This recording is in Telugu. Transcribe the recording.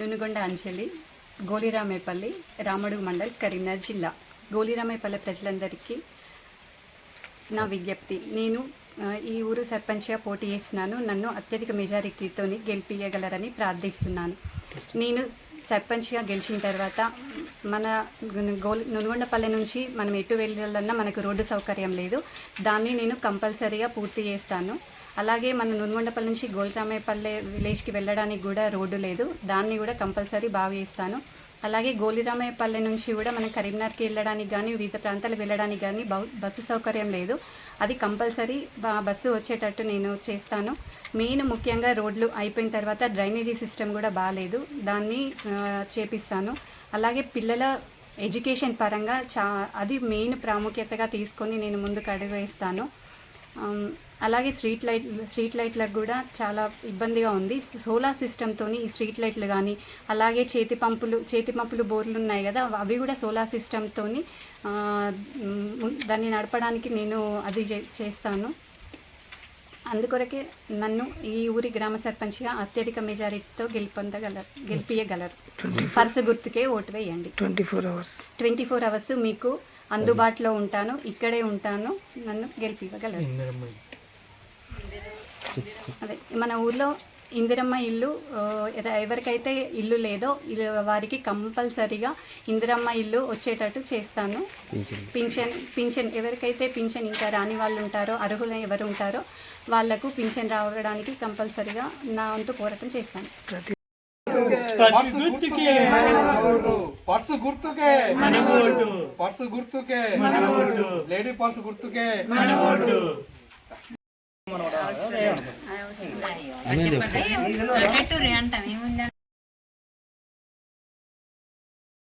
నునుగొండ అంజలి గోలిరామేపల్లి రామడుగు మండల్ కరీంనగర్ జిల్లా. గోలిరామేపల్లి ప్రజలందరికీ నా విజ్ఞప్తి. నేను ఈ ఊరు సర్పంచ్గా పోటీ చేస్తున్నాను. నన్ను అత్యధిక మెజారిటీతో గెలిపియగలరని ప్రార్థిస్తున్నాను. నేను సర్పంచ్గా గెలిచిన తర్వాత మన గోలి నునుగొండపల్లె నుంచి మనం ఎటు వెళ్ళాలన్నా మనకు రోడ్డు సౌకర్యం లేదు. దాన్ని నేను కంపల్సరీగా పూర్తి చేస్తాను. అలాగే మన నున్గొండపల్లి నుంచి గోల్రామేపల్లె విలేజ్కి వెళ్ళడానికి కూడా రోడ్డు లేదు. దాన్ని కూడా కంపల్సరీ బాగా చేస్తాను. అలాగే గోలిరామేపల్లె నుంచి కూడా మనం కరీంనగర్కి వెళ్ళడానికి కానీ వివిధ ప్రాంతాలకు వెళ్ళడానికి కానీ బౌ- బస్సు సౌకర్యం లేదు. అది కంపల్సరీ బస్సు వచ్చేటట్టు నేను చేస్తాను. మెయిన్ ముఖ్యంగా రోడ్లు అయిపోయిన తర్వాత డ్రైనేజీ సిస్టమ్ కూడా బాగాలేదు దాన్ని చేపిస్తాను. అలాగే పిల్లల ఎడ్యుకేషన్ పరంగా చా అది మెయిన్ ప్రాముఖ్యతగా తీసుకొని నేను ముందుకు అడుగు వేస్తాను. అలాగే స్ట్రీట్ లైట్ స్ట్రీట్ లైట్లకు కూడా చాలా ఇబ్బందిగా ఉంది. సోలార్ సిస్టమ్తో ఈ స్ట్రీట్ లైట్లు కానీ అలాగే చేతి పంపులు చేతి పంపులు బోర్లు ఉన్నాయి కదా అవి కూడా సోలార్ సిస్టమ్తో దాన్ని నడపడానికి నేను అది చే- చేస్తాను. అందుకొరకే నన్ను ఈ ఊరి గ్రామ సర్పంచ్గా అత్యధిక మెజారిటీతో గెలుపొందగలరు గెలిపియగలరు. పర్సు గుర్తుకే ఓటు వేయండి. Twenty four hours. Twenty four hours మీకు అందుబాటులో ఉంటాను ఇక్కడే ఉంటాను నన్ను గెలిపివ్వగలరు. అదే మన ఊర్లో ఇందిరమ్మ ఇల్లు ఎవరికైతే ఇల్లు లేదో ఇల్లు వారికి కంపల్సరీగా ఇందిరమ్మ ఇల్లు వచ్చేటట్టు చేస్తాను. పింఛన్. పింఛన్ ఎవరికైతే పింఛన్ ఇంకా రాని వాళ్ళు ఉంటారో అర్హులు ఎవరు ఉంటారో వాళ్ళకు పింఛన్ రావడానికి కంపల్సరీగా నా వంతు పోరాటం చేస్తాను. పర్సు గుర్తుకే. పర్సు గుర్తుకే. పర్సు గుర్తుకే. లేడీ పర్సు గుర్తుకే ఏముందా?